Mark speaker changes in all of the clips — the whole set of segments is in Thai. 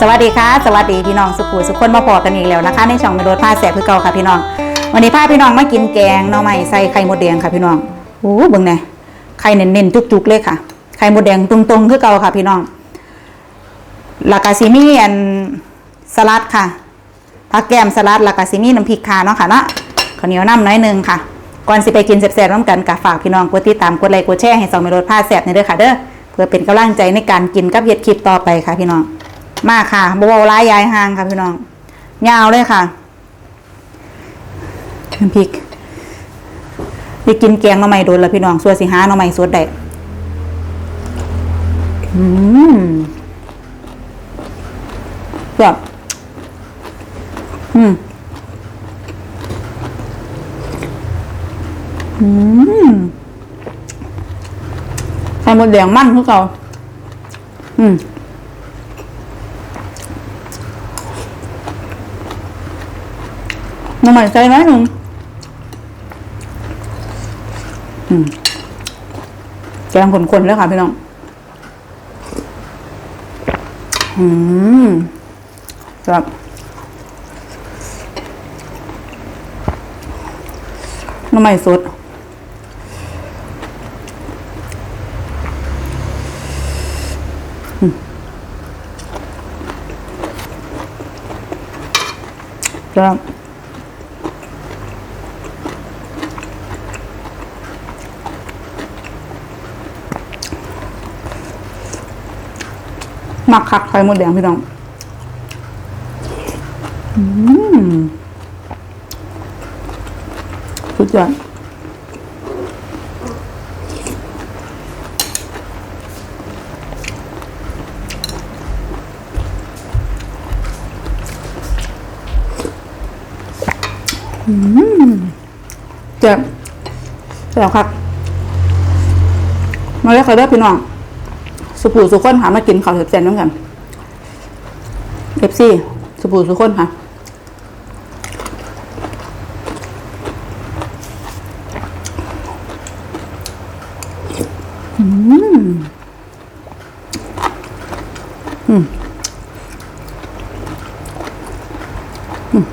Speaker 1: สวัสดีค่ะ สวัสดีพี่น้องสุขุสุขคนมาพอกันอีกแล้วนะคะ ในช่องมโดดผ้าแสบคือเก่าค่ะพี่น้อง วันนี้พาพี่น้องมากินแกงหน่อไม้ใส่ไข่มดแดงค่ะพี่น้องโอ้เบิ่งแน่ไข่เน้นๆจุกๆเลยค่ะ ไข่มดแดงตรงๆคือเก่าค่ะพี่น้องลากาซิมีอันสลัดค่ะผักแกมสลัดลากาซิมีน้ำพริกค่ะเนาะค่ะเนาะข้าวเหนียวน้ำน้อยหนึงค่ะก่อนสิไปกินแซ่บๆน้ำกันกะฝากพี่น้องกดติดตามกดไลค์กดแชร์ให้สองมโดดผ้าแสบในเด้อค่ะเด้อเพื่อเป็นกำลังใจในการกินกับเฮ็ดคลิปต่อไปค่ะพี่น้อง มาค่ะบเวาร้ายยายห่างค่ะพี่น้องยาวเลยค่ะน้ำพริกไปกินแกงหน่อไม้โดนแล้วพี่น้องส่วนสิหาหน่อไม้สดได้อืมแบบอืมอืมไข่มดแดงมันคือเก่าอืม น้ำ มันใส่น้อยหนึ่งอืมแกงคนๆเลยค่ะพี่น้อง อืมครับน้ำมันสดอืมครับ มักคักไข่มดแดงพี่น้องอืมสุดยอดอืมเจ็บเจ็บครับมาเลยค่ะเด้พี่น้อง สุปูสุคนค่ะมากินข้าวเสร็จน้ำกันเอฟซีสุปูสุคนค่ะอืมอืมอืม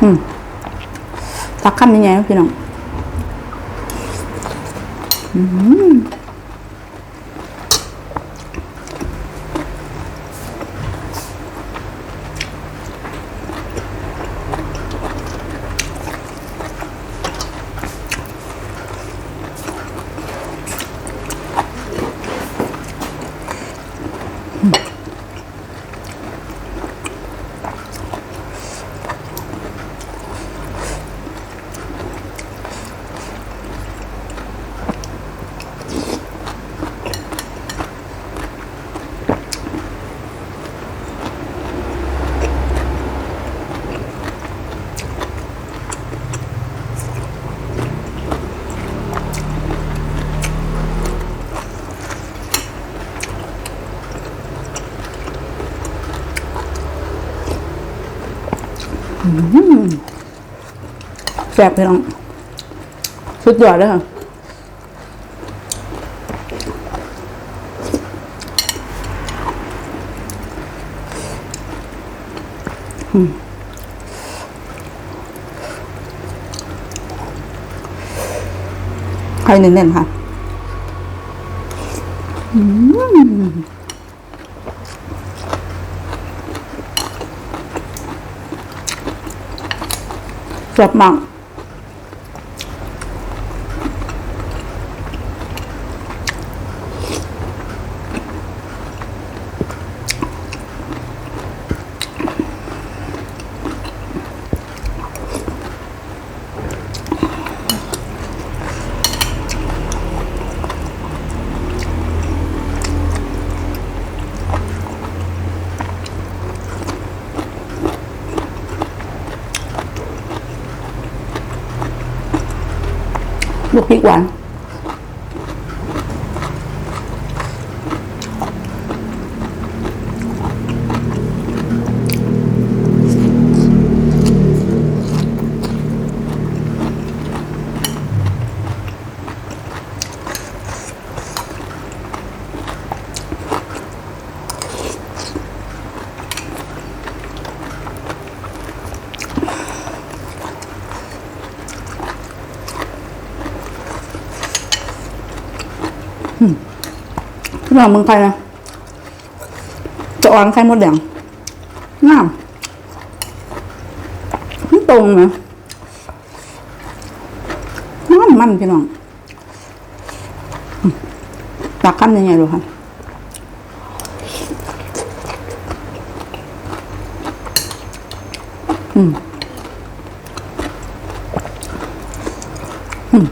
Speaker 1: อืมตักคำยังไงพี่น้อง อืม แซ่บพี่น้องสุดยอดเลยค่ะอืมไข่เน้นๆค่ะอืมแซ่บมา กลูก น้องมึงใครนะจะอ่อนไข่มดแดงงามมันตรงนะมันมันพี่น้องอืมตักคำยังไงดูค่ะอืมอืม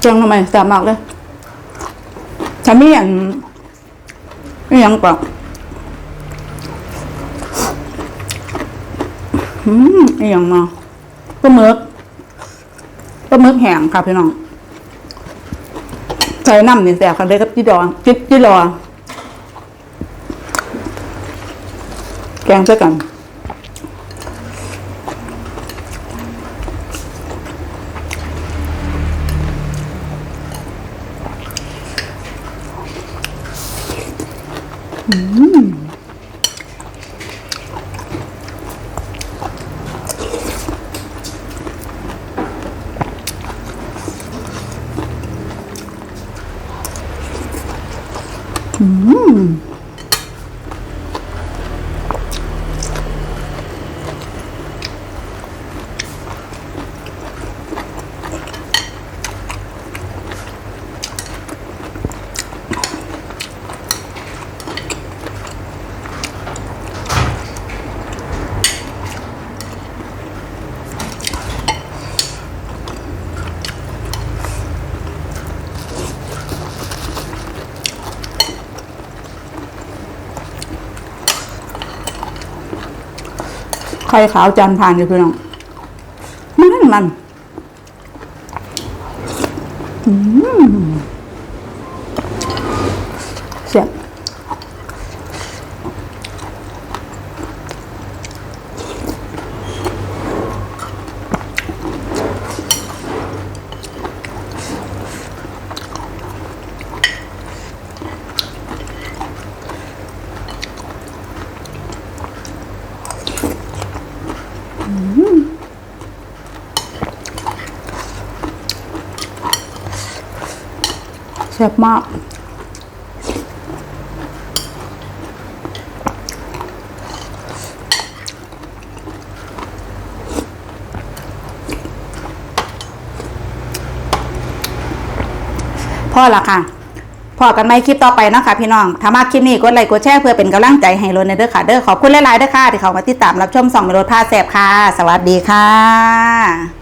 Speaker 1: แกงทำไมแซ่บมากเลยฉันไม่อย่างไม่ยังปะอืมอหย่างมาปลาหมึกปลาหมึกแห้งค่ะพี่น้องใส่น้ำนี่แซ่บกันเลยกับจีดองจิจีรอแกงซะกัน 음. 음. ไข่ขาวจานผ่านอยู่พี่น้องมันมันอืมเสียบ เสียบมากพ่อละค่ะ พอกันไหมคลิปต่อไปเนาะคะพี่น้องถ้ามาคลิปนี้กดไลค์กดแชร์เพื่อเป็นกำลังใจให้รถในเด้อค่ะเด้อขอบคุณหลายๆเด้อค่ะที่เขามาติดตามรับชมสองเมโลท่าแสบค่ะ สวัสดีค่ะ